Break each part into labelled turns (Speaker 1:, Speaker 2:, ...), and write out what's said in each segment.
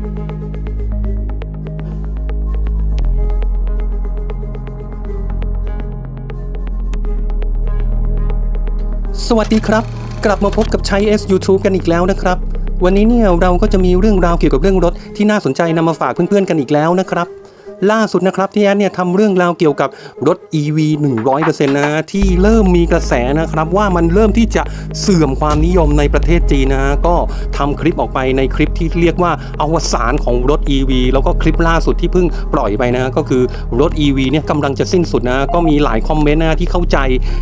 Speaker 1: สวัสดีครับ กลับมาพบกับชัย S YouTube กันอีกแล้วนะครับ วันนี้เนี่ยเราก็จะมีเรื่องราวเกี่ยวกับเรื่องรถที่น่าสนใจนำมาฝากเพื่อนๆกันอีกแล้วนะครับ ล่าสุดนะครับที่แอนเนี่ยทำเรื่องราวเกี่ยวกับรถ EV 100%นะฮะที่เริ่มมีกระแสนะครับว่ามันเริ่มที่จะเสื่อมความนิยมในประเทศจีนนะฮะก็ทำคลิปออกไปในคลิปที่เรียกว่าอวสานของรถ EV แล้วก็คลิปล่าสุดที่เพิ่งปล่อยไปนะก็คือรถ EV เนี่ยกำลังจะสิ้นสุดนะก็มีหลายคอมเมนต์นะฮะที่เข้าใจ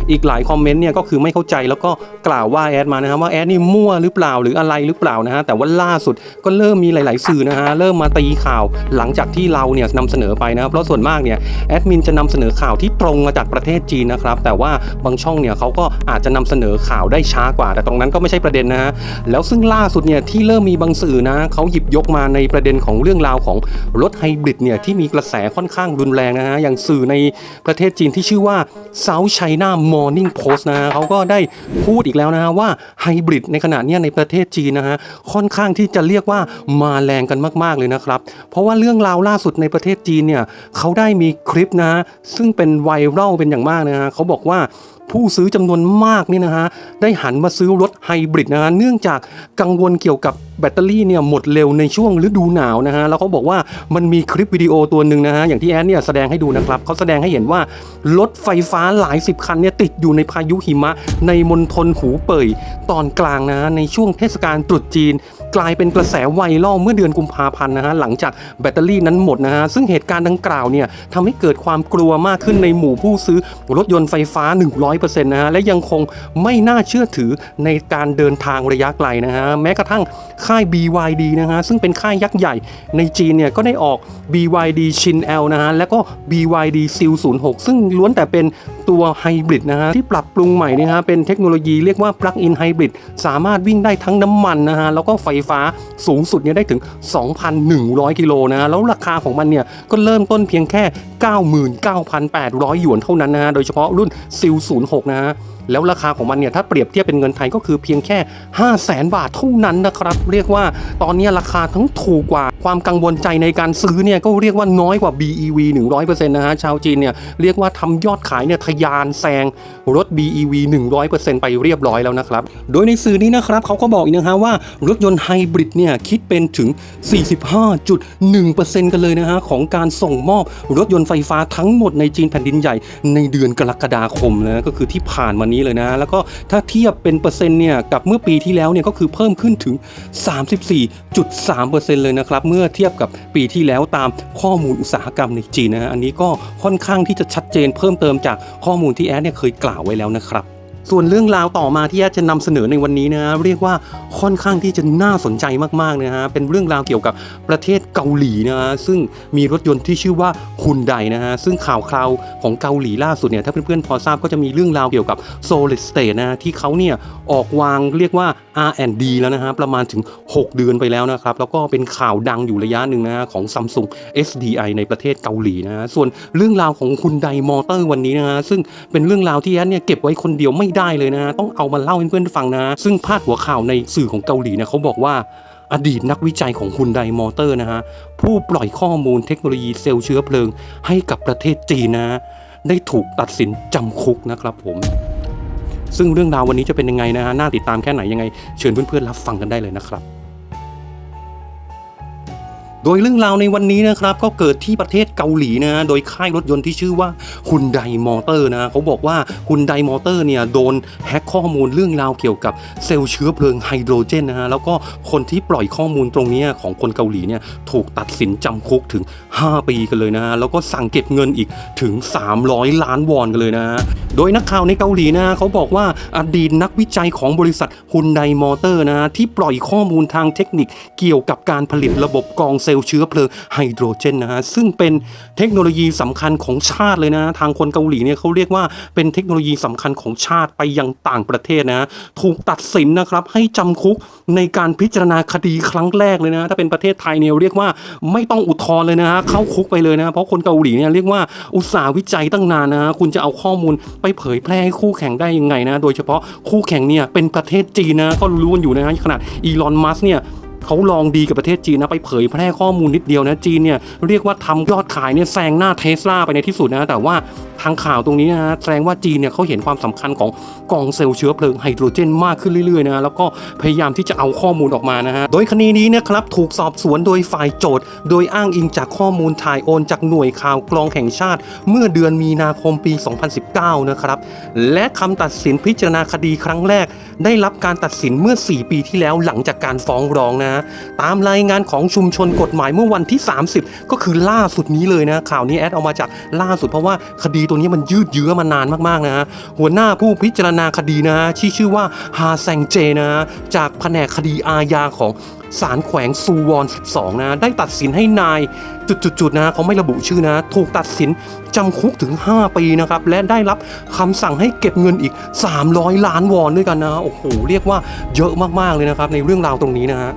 Speaker 1: อีกหลายคอมเมนต์เนี่ยก็คือไม่เข้าใจแล้วก็กล่าวว่าแอดมานะฮะว่าแอดนี่มั่วหรือเปล่าหรืออะไรหรือเปล่านะฮะแต่ว่าล่าสุดก็เริ่มมีหลาย ๆ สื่อนะฮะเริ่มมาตีข่าวหลังจากที่เราเนี่ยนำเสนอไปนะครับเพราะส่วนมากเนี่ยแอดมินจะนำเสนอข่าวที่ตรงมาจากประเทศจีนนะครับแต่ว่าบางช่องเนี่ยเขาก็อาจจะนำเสนอข่าวได้ช้ากว่า แต่ตรงนั้นก็ไม่ใช่ประเด็นนะฮะแล้วซึ่งล่าสุดเนี่ยที่เริ่มมีบางสื่อนะเขาหยิบยกมาในประเด็นของเรื่องราวของรถไฮบริดเนี่ยที่มีกระแสค่อนข้างรุนแรงนะฮะอย่างสื่อในประเทศจีนที่ชื่อว่า South China Morning Post นะฮะเขาก็ได้พูดอีกแล้วนะฮะว่าไฮบริดในขณะนี้ในประเทศจีนนะฮะค่อนข้างที่จะเรียกว่ามาแรงกันมาก ๆเลยนะครับ เพราะว่าเรื่องราวล่าสุดในประเทศจีนเนี่ยเขาได้มีคลิปนะฮะซึ่งเป็นไวรัลเป็นอย่างมากนะฮะเขาบอกว่าผู้ซื้อจำนวนมากนี่นะฮะได้หันมาซื้อรถไฮบริดนะฮะเนื่องจากกังวลเกี่ยวกับแบตเตอรี่เนี่ยหมดเร็วในช่วงฤดูหนาวนะฮะแล้วเขาบอกว่ามันมีคลิปวิดีโอตัวหนึ่งนะฮะอย่างที่แอนเนี่ยแสดงให้ดูนะครับเขาแสดงให้เห็นว่ารถไฟฟ้าหลายสิบคันเนี่ยติดอยู่ในพายุหิมะ ในมณฑลหูเป่ยตอนกลางนะฮะในช่วงเทศกาลตรุษจีน กลายเป็นกระแสไวรัลเมื่อเดือนกุมภาพันธ์นะฮะหลังจากแบตเตอรี่นั้นหมดนะฮะซึ่งเหตุการณ์ดังกล่าวเนี่ยทำให้เกิดความกลัวมากขึ้นในหมู่ผู้ซื้อรถยนต์ไฟฟ้า 100%นะฮะและยังคงไม่น่าเชื่อถือในการเดินทางระยะไกลนะฮะแม้กระทั่งค่าย BYD นะฮะซึ่งเป็นค่ายยักษ์ใหญ่ในจีนเนี่ยก็ได้ออก BYD Shin L นะฮะและก็ BYD Seal 06 ซึ่งล้วนแต่เป็น ตัวไฮบริดนะฮะที่ปรับปรุงใหม่นะฮะเป็นเทคโนโลยีเรียกว่าปลั๊กอินไฮบริดสามารถวิ่งได้ทั้งน้ำมันนะฮะแล้วก็ไฟฟ้าสูงสุดเนี่ยได้ถึง 2,100 กิโลนะฮะแล้วราคาของมันเนี่ยก็เริ่มต้นเพียงแค่ 99,800 หยวนเท่านั้นนะฮะโดยเฉพาะรุ่นซิล06นะฮะ แล้วราคาของมันเนี่ยถ้าเปรียบเทียบเป็นเงินไทยก็คือเพียงแค่ 5 0 0แสนบาทเท่านั้นนะครับ เรียกว่าตอนนี้ราคาทั้งถูกกว่าความกังวลใจในการซื้อเนี่ยก็เรียกว่าน้อยกว่า BEV 100%นะฮะชาวจีนเนี่ยเรียกว่าทำยอดขายเนี่ยทะยานแซงรถ BEV 100%ไปเรียบร้อยแล้วนะครับ โดยในสื่อนี้นะครับเขาก็บอกอีกนะฮะว่ารถยนต์ไฮบริดเนี่ยคิดเป็นถึง 45.1%กันเลยนะฮะของการส่งมอบรถยนต์ไฟฟ้าทั้งหมดในจีนแผ่นดินใหญ่ในเดือนกรกฎาคมนะก็คือที่ผ่านมานี้เลยนะ แล้วก็ถ้าเทียบเป็นเปอร์เซ็นต์เนี่ยกับเมื่อปีที่แล้วเนี่ยก็คือเพิ่มขึ้นถึง 34.3%เลยนะครับเมื่อเทียบกับปีที่แล้วตามข้อมูลอุตสาหกรรมในจีนนะฮะอันนี้ก็ค่อนข้างที่จะชัดเจนเพิ่มเติมจากข้อมูลที่แอดเนี่ยเคยกล่าวไว้แล้วนะครับ ส่วนเรื่องราวต่อมาที่แอดจะนำเสนอในวันนี้นะฮะเรียกว่าค่อนข้างที่จะน่าสนใจมากๆนะฮะเป็นเรื่องราวเกี่ยวกับประเทศเกาหลีนะฮะซึ่งมีรถยนต์ที่ชื่อว่าฮุนไดนะฮะซึ่งข่าวคราวของเกาหลีล่าสุดเนี่ยถ้าเพื่อนๆพอทราบก็จะมีเรื่องราวเกี่ยวกับ solid state นะที่เขาเนี่ยออกวางเรียกว่า R&D แล้วนะฮะประมาณถึง 6 เดือนไปแล้วนะครับแล้วก็เป็นข่าวดังอยู่ระยะหนึ่งนะฮะของ Samsung SDI ในประเทศเกาหลีนะฮะส่วนเรื่องราวของคุณไดมอเตอร์วันนี้นะฮะซึ่งเป็นเรื่องราวที่แอดเนี่ยเก็บไว้คนเดียวไม่ได้เลยนะ ต้องเอามาเล่าให้เพื่อนๆฟังนะ ซึ่งพาดหัวข่าวในสื่อของเกาหลีนะเขาบอกว่าอดีตนักวิจัยของคุนไดมอเตอร์นะฮะ ผู้ปล่อยข้อมูลเทคโนโลยีเซลล์เชื้อเพลิง ให้กับประเทศจีนนะ ได้ถูกตัดสินจำคุกนะครับผม ซึ่งเรื่องราววันนี้จะเป็นยังไงนะฮะ น่าติดตามแค่ไหนยังไง เชิญเพื่อนๆรับฟังกันได้เลยนะครับ โดยเรื่องราวในวันนี้นะครับก็เกิดที่ประเทศเกาหลีนะ โดยค่ายรถยนต์ที่ชื่อว่าฮุนไดมอเตอร์นะเขาบอกว่าฮุนไดมอเตอร์เนี่ยโดนแฮ็กข้อมูลเรื่องราวเกี่ยวกับเซลล์เชื้อเพลิงไฮโดรเจนนะฮะแล้วก็คนที่ปล่อยข้อมูลตรงนี้ของคนเกาหลีเนี่ยถูกตัดสินจำคุกถึง 5 ปีกันเลยนะฮะแล้วก็สั่งเก็บเงินอีกถึง 300 ล้านวอนกันเลยนะฮะโดยนักข่าวในเกาหลีนะเขาบอกว่าอดีตนักวิจัยของบริษัทฮุนไดมอเตอร์นะที่ปล่อยข้อมูลทางเทคนิคเกี่ยวกับการผลิตระบบกองเซลล์เชื้อเพลิงไฮโดรเจนนะฮะซึ่งเป็นเทคโนโลยีสำคัญของชาติเลยนะทางคนเกาหลีเนี่ยเขาเรียกว่าเป็นเทคโนโลยีสำคัญของชาติไปยังต่างประเทศนะถูกตัดสินนะครับให้จำคุกในการพิจารณาคดีครั้งแรกเลยนะถ้าเป็นประเทศไทยเนี่ยเรียกว่าไม่ต้องอุทธรณ์เลยนะฮะเข้าคุกไปเลยนะเพราะคนเกาหลีเนี่ยเรียกว่าอุตสาห์วิจัยตั้งนานนะฮะคุณจะเอาข้อมูลไปเผยแพร่ให้คู่แข่งได้ยังไงนะ โดยเฉพาะคู่แข่งเนี่ยเป็นประเทศจีนนะก็รู้กันอยู่นะฮะขนาดอีลอนมัสเนี่ย เขาลองดีกับประเทศจีนนะไปเผยแพร่ข้อมูลนิดเดียวนะจีนเนี่ยเรียกว่าทำยอดขายเนี่ยแซงหน้าเทสลาไปในที่สุดนะแต่ว่าทางข่าวตรงนี้นะแสดงว่าจีนเนี่ยเขาเห็นความสำคัญของกองเซลล์เชื้อเพลิงไฮโดรเจนมากขึ้นเรื่อยๆนะแล้วก็พยายามที่จะเอาข้อมูลออกมานะฮะโดยคดีนี้เนะครับถูกสอบสวนโดยฝ่ายโจทย์ โดยอ้างอิงจากข้อมูลถ่ายโอนจากหน่วยข่าวกรองแห่งชาติ เมื่อเดือนมีนาคมปี 2019 นะครับและคำตัดสินพิจารณาคดีครั้งแรก ได้รับการตัดสินเมื่อ 4 ปีที่แล้วหลังจากการฟ้องร้องนะตามรายงานของชุมชนกฎหมายเมื่อวันที่ 30 ก็คือล่าสุดนี้เลยนะ ข่าวนี้แอดเอามาจากล่าสุดเพราะว่าคดีตัวนี้มันยืดเยื้อมานานมากๆนะฮะหัวหน้าผู้พิจารณาคดีนะฮะที่ชื่อว่าฮาแซงเจนะจากแผนกคดีอาญาของศาลแขวงซูวอน 12 นะ ได้ตัดสินให้นายจุดๆๆนะเขาไม่ระบุชื่อนะ ถูกตัดสินจำคุกถึง 5 ปีนะครับ และได้รับคำสั่งให้เก็บเงินอีก 300 ล้านวอนด้วยกันนะ โอ้โห เรียกว่าเยอะมาก ๆ เลยนะครับ ในเรื่องราวตรงนี้นะฮะ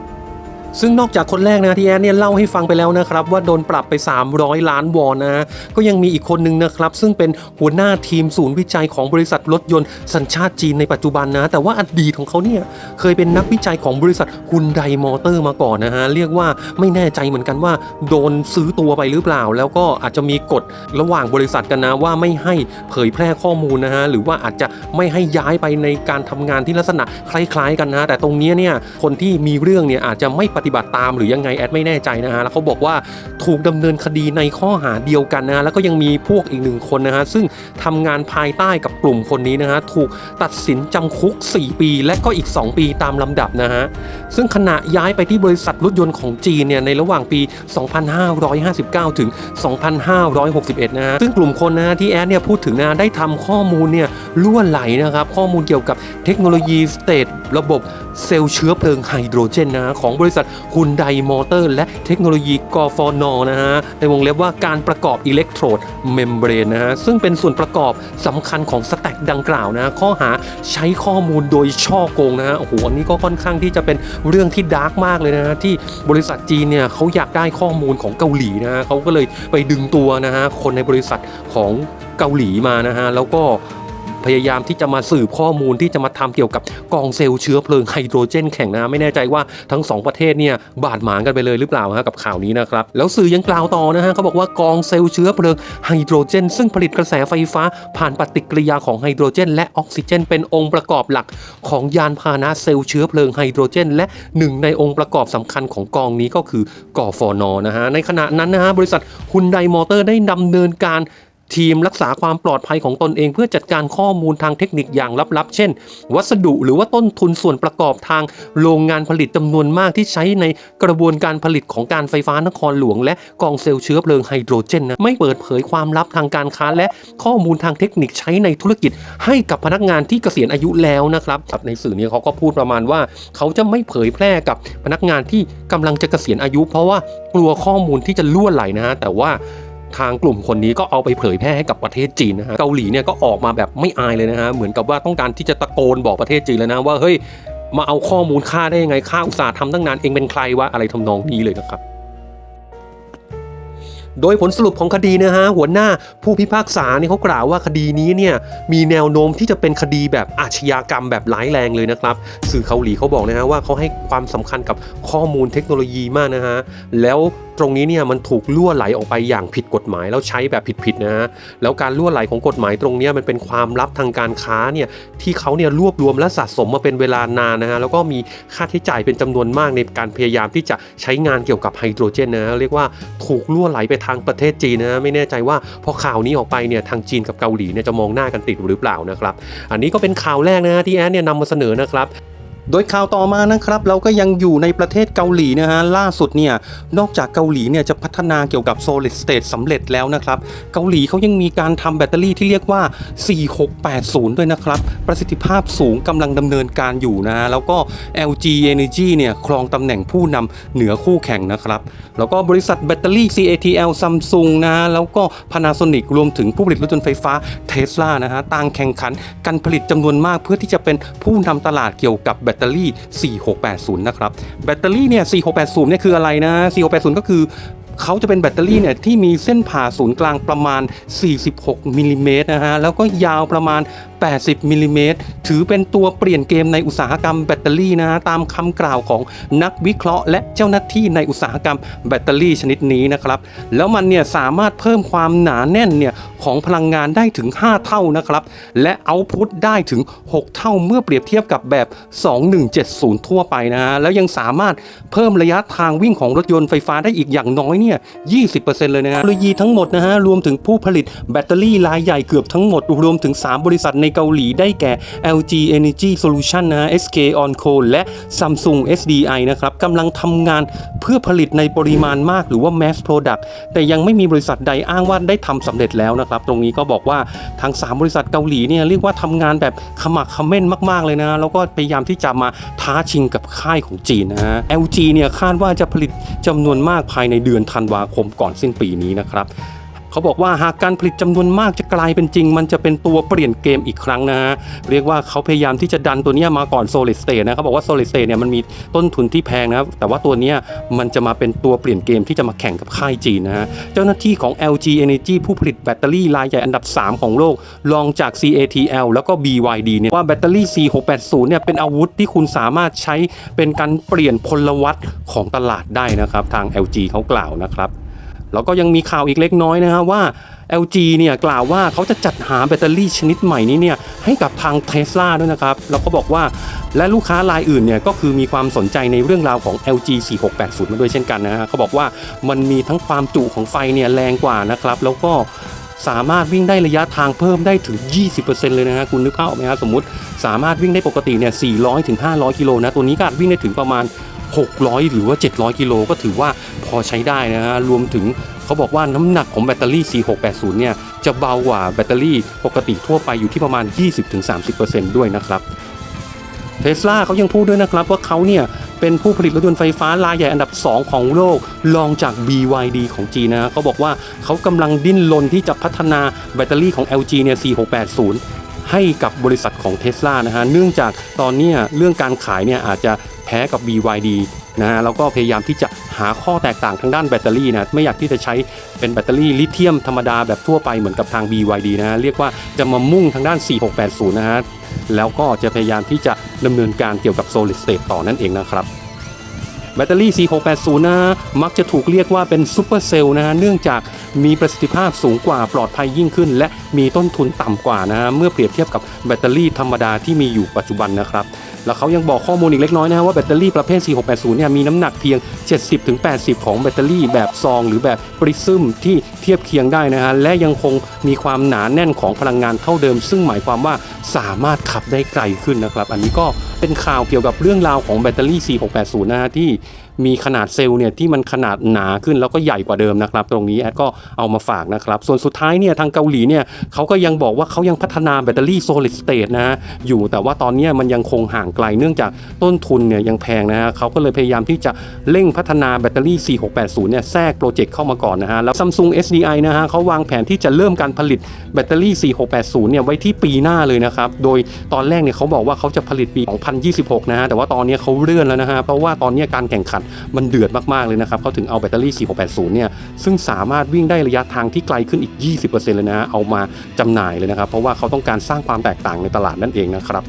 Speaker 1: ซึ่งนอกจากคนแรกนะที่แอดเนี่ยเล่าให้ฟังไปแล้วนะครับว่าโดนปรับไป 300 ล้านวอนนะฮะก็ยังมีอีกคนนึงนะครับซึ่งเป็นหัวหน้าทีมศูนย์วิจัยของบริษัทรถยนต์สัญชาติจีนในปัจจุบันนะ แต่ว่าอดีตของเขาเนี่ยเคยเป็นนักวิจัยของบริษัทฮุนไดมอเตอร์มาก่อนนะฮะเรียกว่าไม่แน่ใจเหมือนกันว่า โดนซื้อตัวไปหรือเปล่า แล้วก็อาจจะมีกฎระหว่างบริษัทกันนะว่าไม่ให้เผยแพร่ข้อมูลนะฮะหรือว่าอาจจะไม่ให้ย้ายไปในการทำงานที่ลักษณะคล้าย ๆ กันนะแต่ตรงเนี้ยเนี่ยคนที่มีเรื่องเนี่ยอาจจะไม่ปปฏิบัติตามหรือยังไงแอดไม่แน่ใจนะฮะแล้วเขาบอกว่าถูกดำเนินคดีในข้อหาเดียวกันนะฮะแล้วก็ยังมีพวกอีกหนึ่งคนนะฮะซึ่งทำงานภายใต้กับกลุ่มคนนี้นะฮะถูกตัดสินจำคุก 4 ปี และก็อีก 2 ปีตามลำดับนะฮะซึ่งขณะย้ายไปที่บริษัทรถยนต์ของจีนเนี่ยในระหว่างปี 2559 ถึง 2561 นะฮะซึ่งกลุ่มคนนะะที่แอดเนี่ยพูดถึงนะได้ทำข้อมูลเนี่ยล่วนไหลนะครับข้อมูลเกี่ยวกับเทคโนโลยีสเตทระบบเซลล์เชื้อเพลิงไฮโดรเจนนะของบริษัทฮุนไดมอเตอร์ และเทคโนโลยีกฟนนะฮะในวงเล็บว่าการประกอบอิเล็กโทรดเมมเบรนนะฮะซึ่งเป็นส่วนประกอบสำคัญของสแต็กดังกล่าวนะะข้อหาใช้ข้อมูลโดยช่อโกงนะฮะโอ้โหอันนี้ก็ค่อนข้างที่จะเป็นเรื่องที่ดาร์กมากเลยนะฮะที่บริษัทจีนเนี่ยเขาอยากได้ข้อมูลของเกาหลีนะฮะเขาก็เลยไปดึงตัวนะฮะคนในบริษัทของเกาหลีมานะฮะแล้วก็ พยายามที่จะมาสืบข้อมูลที่จะมาทำเกี่ยวกับกองเซลล์เชื้อเพลิงไฮโดรเจนแข่งนะไม่แน่ใจว่าทั้งสองประเทศเนี่ยบาดหมางกันไปเลยหรือเปล่าฮะกับข่าวนี้นะครับแล้วสื่อยังกล่าวต่อนะฮะเขาบอกว่ากองเซลล์เชื้อเพลิงไฮโดรเจน ซึ่งผลิตกระแสไฟฟ้า ผ่านปฏิกิริยาของไฮโดรเจน และออกซิเจน เป็นองค์ประกอบหลักของยานพาหนะเซลล์เชื้อเพลิงไฮโดรเจน และหนึ่งในองค์ประกอบสำคัญของกองนี้ก็คือกฟนนะฮะในขณะนั้นนะฮะบริษัทฮุนไดมอเตอร์ได้ดำเนินการ ทีมรักษาความปลอดภัยของตนเอง เพื่อจัดการข้อมูลทางเทคนิคอย่างลับๆ เช่น วัสดุหรือว่าต้นทุนส่วนประกอบทางโรงงานผลิตจำนวนมากที่ใช้ในกระบวนการผลิตของการไฟฟ้านครหลวง และกองเซลล์เชื้อเพลิงไฮโดรเจนนะไม่เปิดเผยความลับทางการค้าและข้อมูลทางเทคนิคใช้ในธุรกิจ ให้กับพนักงานที่เกษียณอายุแล้วนะครับในสื่อนี้เขาก็พูดประมาณว่า เขาจะไม่เผยแพร่กับพนักงานที่กำลังจะเกษียณอายุ เพราะว่ากลัวข้อมูลที่จะล่วไหลนะฮะแต่ว่า ทางกลุ่มคนนี้ก็เอาไปเผยแพร่ให้กับประเทศจีนนะฮะเกาหลีเนี่ยก็ออกมาแบบไม่อายเลยนะฮะเหมือนกับว่าต้องการที่จะตะโกนบอกประเทศจีนแล้วนะว่าเฮ้ยมาเอาข้อมูลค่าได้ยังไงค่าอุตสาห์ทำตั้งนานเองเป็นใครวะอะไรทำนองนี้เลยนะครับโดยผลสรุปของคดีนะฮะหัวหน้าผู้พิพากษาเนี่ยเขากล่าวว่าคดีนี้เนี่ยมีแนวโน้มที่จะเป็นคดีแบบอาชญากรรมแบบร้ายแรงเลยนะครับ สื่อเกาหลีเขาบอกนะฮะว่าเขาให้ความสำคัญกับข้อมูลเทคโนโลยีมากนะฮะแล้ว ตรงนี้เนี่ยมันถูกล่วไหลออกไปอย่างผิดกฎหมาย แล้วใช้แบบผิดๆนะฮะแล้วการล่วไหลของกฎหมายตรงนี้มันเป็นความลับทางการค้าเนี่ยที่เขาเนี่ยรวบรวมและสะสมมาเป็นเวลานานนะฮะแล้วก็มีค่าใช้จ่ายเป็นจำนวนมากในการพยายามที่จะใช้งานเกี่ยวกับไฮโดรเจนนะฮะเรียกว่าถูกล่วไหลไปทางประเทศจีนนะะไม่แน่ใจว่าพอข่าวนี้ออกไปเนี่ยทางจีนกับเกาหลีเนี่ยจะมองหน้ากันติดหรือเปล่านะครับ อันนี้ก็เป็นข่าวแรกนะฮะที่แอดเนี่ยนำมาเสนอนะครับ โดยข่าวต่อมานะครับเราก็ยังอยู่ในประเทศเกาหลีนะฮะล่าสุดเนี่ยนอกจากเกาหลีเนี่ยจะพัฒนาเกี่ยวกับ solid state สำเร็จแล้วนะครับ เกาหลีเขายังมีการทำแบตเตอรี่ที่เรียกว่า 4680 ด้วยนะครับ ประสิทธิภาพสูงกำลังดำเนินการอยู่นะฮะแล้วก็ LG Energy เนี่ยครองตำแหน่งผู้นำเหนือคู่แข่งนะครับแล้วก็บริษัทแบตเตอรี่ CATL Samsung นะฮะแล้วก็ Panasonic รวมถึงผู้ผลิตรถยนต์ไฟฟ้า Tesla นะฮะต่างแข่งขันกันผลิตจำนวนมากเพื่อที่จะเป็นผู้นำตลาดเกี่ยวกับแบตตเตอรี่ 4680 นะครับ แบตเตอรี่เนี่ย 4680 เนี่ยคืออะไรนะ 4680 ก็คือ เขาจะเป็นแบตเตอรี่เนี่ยที่มีเส้นผ่าศูนย์กลางประมาณ 46มิลลิเมตรนะฮะแล้วก็ยาวประมาณ 80มิลลิเมตรถือเป็นตัวเปลี่ยนเกมในอุตสาหกรรมแบตเตอรี่นะฮะตามคำกล่าวของนักวิเคราะห์ และเจ้าหน้าที่ในอุตสาหกรรมแบตเตอรี่ชนิดนี้นะครับแล้วมันเนี่ยสามารถเพิ่มความหนาแน่นเนี่ยของพลังงานได้ถึง 5 เท่านะครับและเอาพุตได้ถึง 6 เท่าเมื่อเปรียบเทียบกับแบบ 2170 ทั่วไปนะฮะแล้วยังสามารถเพิ่มระยะทางวิ่งของรถยนต์ไฟฟ้าได้อีกอย่างน้อยเนี่ย20%เลยนะฮะเทคโนโลยีทั้งหมดนะฮะ รวมถึงผู้ผลิตแบตเตอรี่รายใหญ่เกือบทั้งหมด รวมถึง 3 บริษัทในเกาหลีได้แก่ LG Energy Solution นะฮะ SK Onco และ Samsung SDI นะครับกำลังทำงานเพื่อผลิตในปริมาณมากหรือว่า mass product แต่ยังไม่มีบริษัทใดอ้างว่าได้ทำสำเร็จแล้วนะครับ ตรงนี้ก็บอกว่าทาง 3 บริษัทเกาหลีเนี่ยเรียกว่าทำงานแบบขมักขม้นมากๆเลยนะ แล้วก็พยายามที่จะมาท้าชิงกับค่ายของจีนนะฮะ LG เนี่ยคาดว่าจะผลิตจำนวนมากภายในเดือนธันวาคมก่อนสิ้นปีนี้นะครับ เขาบอกว่าหากการผลิตจำนวนมากจะกลายเป็นจริง มันจะเป็นตัวเปลี่ยนเกมอีกครั้งนะฮะเรียกว่าเขาพยายามที่จะดันตัวนี้มาก่อน solid state นะเขาบอกว่า solid state เนี่ยมันมีต้นทุนที่แพงนะครับแต่ว่าตัวนี้มันจะมาเป็นตัวเปลี่ยนเกมที่จะมาแข่งกับค่ายจีนนะฮะเจ้าหน้าที่ของ LG Energy ผู้ผลิตแบตเตอรี่รายใหญ่อันดับ 3 ของโลกรองจาก CATL แล้วก็ BYD เนี่ยว่าแบตเตอรี่ C680 เนี่ยเป็นอาวุธที่คุณสามารถใช้เป็นการเปลี่ยนพลวัตของตลาดได้นะครับทาง LG เขากล่าวนะครับ แล้วก็ยังมีข่าวอีกเล็กน้อยนะฮะว่า LG เนี่ยกล่าวว่าเขาจะจัดหาแบตเตอรี่ชนิดใหม่นี้เนี่ยให้กับทางเท s l a ด้วยนะครับ แล้วก็บอกว่าและลูกค้ารายอื่นเนี่ยก็คือมีความสนใจในเรื่องราวของ LG 4680 มาด้วยเช่นกันนะฮะเขาบอกว่ามันมีทั้งความจุของไฟเนี่ยแรงกว่านะครับ แล้วก็สามารถวิ่งได้ระยะทางเพิ่มได้ถึง 20%เลยนะฮะคุณนึกภาพออกไหมฮะสมมติสามารถวิ่งได้ปกติเนี่ย400ถึง500 กิโลนะ ตัวนี้ก็วิ่งได้ถึงประมาณ 600 หรือว่า 700 กิโลก็ถือว่าพอใช้ได้นะฮะรวมถึงเขาบอกว่าน้ำหนักของแบตเตอรี่ C680 เนี่ย จะเบากว่าแบตเตอรี่ปกติทั่วไปอยู่ที่ประมาณ 20-30%ด้วยนะครับเทสลาเขายังพูดด้วยนะครับว่าเขาเนี่ยเป็นผู้ผลิตรถยนต์ไฟฟ้ารายใหญ่อันดับ 2 ของโลกรองจาก BYD ของจีนนะเขาบอกว่าเขากำลังดิ้นรนที่จะพัฒนาแบตเตอรี่ของ LG เนี่ย C680 ให้กับบริษัทของ t e s l a นะฮะ เนื่องจากตอนนี้เรื่องการขายเนี่ยอาจจะ พ้กับ BYD นะฮะแล้วก็พยายามที่จะหาข้อแตกต่างทางด้านแบตเตอรี่นะไม่อยากที่จะใช้เป็นแบตเตอรี่ลิเธียมธรรมดาแบบทั่วไปเหมือนกับทาง BYD นะฮะเรียกว่าจะมามุ่งทางด้าน 4680 นะฮะแล้วก็จะพยายามที่จะดำเนินการเกี่ยวกับ solid state ต่อนั่นเองนะครับแบตเตอรี่ C680 นะฮะมักจะถูกเรียกว่าเป็นซูเปอร์เซลล์นะฮะ เนื่องจากมีประสิทธิภาพสูงกว่าปลอดภัยยิ่งขึ้น และมีต้นทุนต่ำกว่านะฮะ เมื่อเปรียบเทียบกับแบตเตอรี่ธรรมดาที่มีอยู่ปัจจุบันนะครับแล้วเขายังบอกข้อมูลอีกเล็กน้อยนะฮะว่าแบตเตอรี่ประเภท 4680 เนี่ยมีน้ำหนักเพียง 70-80 ของแบตเตอรี่แบบซอง หรือแบบปริซึมที่เทียบเคียงได้นะฮะและยังคงมีความหนาแน่นของพลังงานเท่าเดิม ซึ่งหมายความว่าสามารถขับได้ไกลขึ้นนะครับ อันนี้ก็เป็นข่าวเกี่ยวกับเรื่องราวของแบตเตอรี่ 4680 นะฮะที่มีขนาดเซลล์เนี่ยที่มันขนาดหนาขึ้นแล้วก็ใหญ่กว่าเดิมนะครับ ตรงนี้แอดก็เอามาฝากนะครับ ส่วนสุดท้ายเนี่ยทางเกาหลีเนี่ยเขาก็ยังบอกว่าเขายังพัฒนาแบตเตอรี่ solid state นะฮะอยู่แต่ว่าตอนนี้มันยังคงห่างไกลเนื่องจากต้นทุนเนี่ยยังแพงนะฮะเขาก็เลยพยายามที่จะเร่งพัฒนาแบตเตอรี่ 4680 เนี่ยแทรกโปรเจกต์เข้ามาก่อนนะฮะแล้ว Samsung SDI นะฮะเขาวางแผนที่จะเริ่มการผลิตแบตเตอรี่ 4680 เนี่ยไว้ที่ปีหน้าเลยนะครับโดยตอนแรกเนี่ยเขาบอกว่าเขาจะผลิตปี 2026 นะฮะแต่ว่าตอนนี้เขาเลื่อนแล้วนะฮะเพราะว่าตอนนี้การแข่งขันมันเดือดมาก ๆ เลยนะครับเขาถึงเอาแบตเตอรี่ 4680 เนี่ย ซึ่งสามารถวิ่งได้ระยะทางที่ไกลขึ้นอีก 20%เลยนะฮะเอามาจำหน่ายเลยนะครับ เพราะว่าเขาต้องการสร้างความแตกต่างในตลาดนั่นเองนะครับ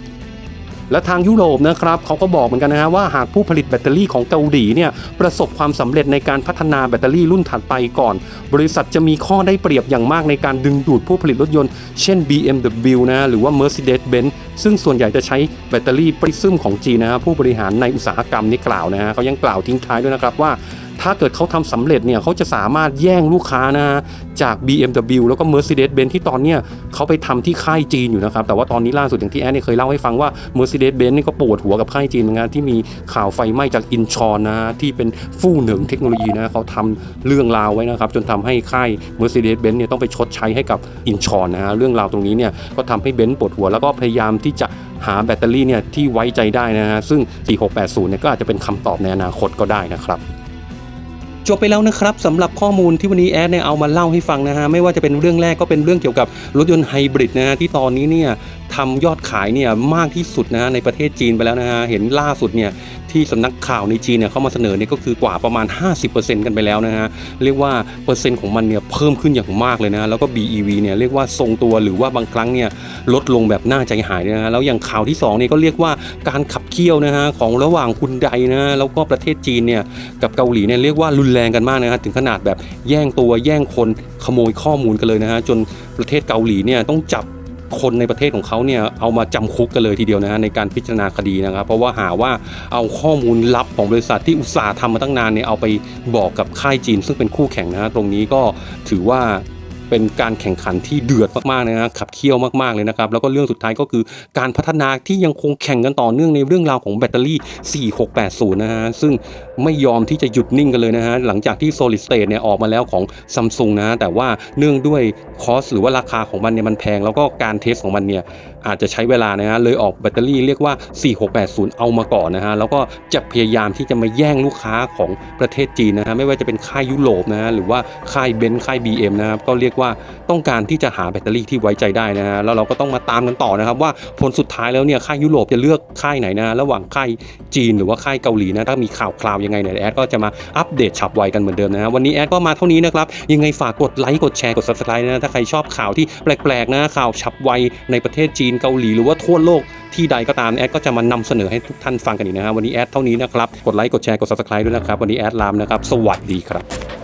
Speaker 1: และทางยุโรปนะครับเขาก็บอกเหมือนกันนะฮะว่าหากผู้ผลิตแบตเตอรี่ของเกาหลีเนี่ยประสบความสำเร็จในการพัฒนาแบตเตอรี่รุ่นถัดไปก่อน บริษัทจะมีข้อได้เปรียบอย่างมากในการดึงดูดผู้ผลิตรถยนต์เช่น BMW นะฮะหรือว่า Mercedes-Benz ซึ่งส่วนใหญ่จะใช้แบตเตอรี่ปริซึมของจีนนะฮะผู้บริหารในอุตสาหกรรมนี้กล่าวนะฮะเขายังกล่าวทิ้งท้ายด้วยนะครับว่า ถ้าเกิดเขาทำสำเร็จเนี่ยเขาจะสามารถแย่งลูกค้านะจาก BMW แล้วก็ Mercedes-Benz ที่ตอนเนี้ยเขาไปทำที่ค่ายจีนอยู่นะครับ แต่ว่าตอนนี้ล่าสุดอย่างที่แอนเนี่ยเคยเล่าให้ฟังว่า Mercedes-Benz นี่ก็ปวดหัวกับค่ายจีนเหมือนกันที่มีข่าวไฟไหม้จากอินชอนนะฮะที่เป็นฟู่หนึ่งเทคโนโลยีนะเขาทำเรื่องราวไว้นะครับ จนทำให้ค่าย Mercedes-Benz เนี่ยต้องไปชดใช้ให้กับอินชอนนะฮะเรื่องราวตรงนี้เนี่ยก็ทำให้เบนซ์ปวดหัวแล้วก็พยายามที่จะหาแบตเตอรี่เนี่ยที่ไว้ใจได้นะฮะซึ่ง 4680 เนี่ยก็อาจจะเป็นคำตอบในอนาคตก็ได้นะครับ จบไปแล้วนะครับสำหรับข้อมูลที่วันนี้แอดเนี่ยเอามาเล่าให้ฟังนะฮะไม่ว่าจะเป็นเรื่องแรกก็เป็นเรื่องเกี่ยวกับรถยนต์ไฮบริดนะฮะที่ตอนนี้เนี่ย ทำยอดขายเนี่ยมากที่สุดนะฮะในประเทศจีนไปแล้วนะฮะเห็นล่าสุดเนี่ยที่สำนักข่าวในจีนเนี่ยเขามาเสนอเนี่ยก็คือกว่าประมาณ 50%กันไปแล้วนะฮะเรียกว่าเปอร์เซ็นต์ของมันเนี่ยเพิ่มขึ้นอย่างมากเลยนะแล้วก็ BEV เนี่ยเรียกว่าทรงตัวหรือว่าบางครั้งเนี่ยลดลงแบบน่าใจหายนะฮะแล้วอย่างข่าวที่2เนี่ยก็เรียกว่าการขับเคี่ยวนะฮะของระหว่างคุณไดนะแล้วก็ประเทศจีนเนี่ยกับเกาหลีเนี่ยเรียกว่ารุนแรงกันมากนะฮะถึงขนาดแบบแย่งตัวแย่งคนขโมยข้อมูลกันเลยนะฮะจนประเทศเกาหลีเนี่ยต้องจับ คนในประเทศของเขาเนี่ยเอามาจำคุกกันเลยทีเดียวนะฮะในการพิจารณาคดีนะครับ เพราะว่าหาว่าเอาข้อมูลลับของบริษัทที่อุตสาห์ทำมาตั้งนานเนี่ยเอาไปบอกกับค่ายจีน ซึ่งเป็นคู่แข่งนะฮะตรงนี้ก็ถือว่า เป็นการแข่งขันที่เดือดมากๆนะฮะขับเคี่ยวมากๆเลยนะครับแล้วก็เรื่องสุดท้ายก็คือการพัฒนาที่ยังคงแข่งกันต่อเนื่องในเรื่องราวของแบตเตอรี่ 4680 นะฮะซึ่งไม่ยอมที่จะหยุดนิ่งกันเลยนะฮะหลังจากที่ solid state เนี่ยออกมาแล้วของ Samsung นะฮะแต่ว่าเนื่องด้วยคอสหรือว่าราคาของมันเนี่ยมันแพง แล้วก็การเทสของมันเนี่ยอาจจะใช้เวลานะฮะเลยออกแบตเตอรี่เรียกว่า 4680 เอามาก่อนนะฮะแล้วก็จะพยายามที่จะมาแย่งลูกค้าของประเทศจีนนะฮะไม่ว่าจะเป็นค่ายยุโรปนะฮะหรือว่าค่ายเบนซ์ค่าย BM นะครับก็เรียกว่าว่าต้องการที่จะหาแบตเตอรี่ที่ไว้ใจได้นะฮะแล้วเราก็ต้องมาตามกันต่อนะครับ ว่าผลสุดท้ายแล้วเนี่ยค่ายยุโรปจะเลือกค่ายไหนนะระหว่างค่ายจีนหรือว่าค่ายเกาหลีนะถ้ามีข่าวคราวยังไงเนี่ยแอดก็จะมาอัปเดตฉับไวกันเหมือนเดิมนะฮะวันนี้แอดก็มาเท่านี้นะครับยังไงฝากกดไลค์กดแชร์กด subscribe นะถ้าใครชอบข่าวที่แปลกๆนะข่าวฉับไวในประเทศจีนเกาหลีหรือว่าทั่วโลกที่ใดก็ตามแอดก็จะมานำเสนอให้ทุกท่านฟังกันอีกนะฮะวันนี้แอดเท่านี้นะครับกดไลค์กดแชร์กด subscribe ด้วยนะครับวันนี้แอดลามนะครับสวัสดีครับ